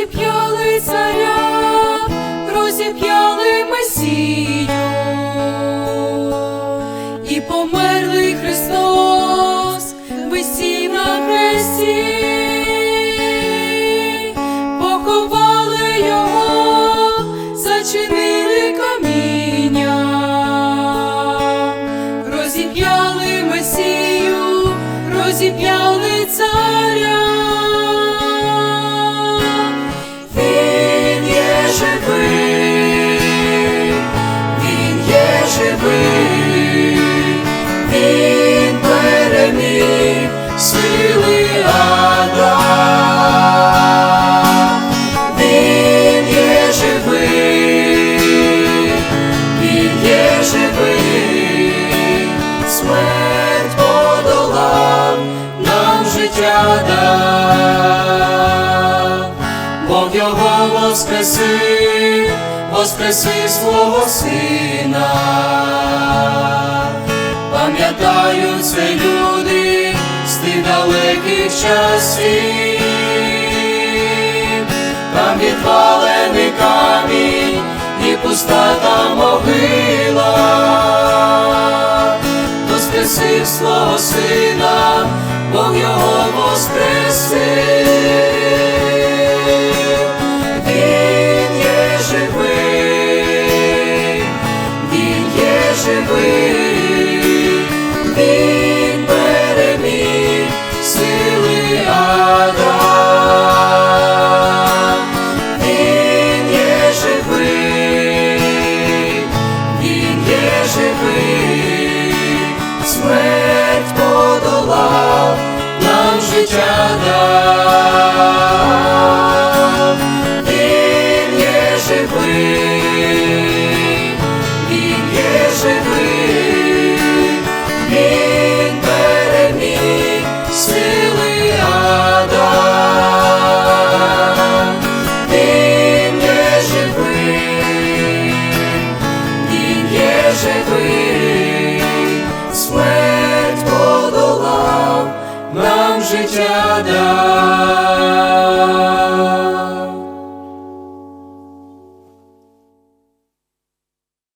розіп'яли царя, розіп'яли Месію. І померлий Христос, висів на хресті, поховали його, зачинили каміння, розіп'яли Месію, розіп'яли царя. Смерть подолав, нам життя дав. Бог його воскресив, воскресив свого сина. Пам'ятають це люди з тих далеких часів, там відвалений камінь і пуста там могила, воскресив свого сина, Бог його воскресив. Він є живий, він є живий, живий, смерть подолав, нам життя дав.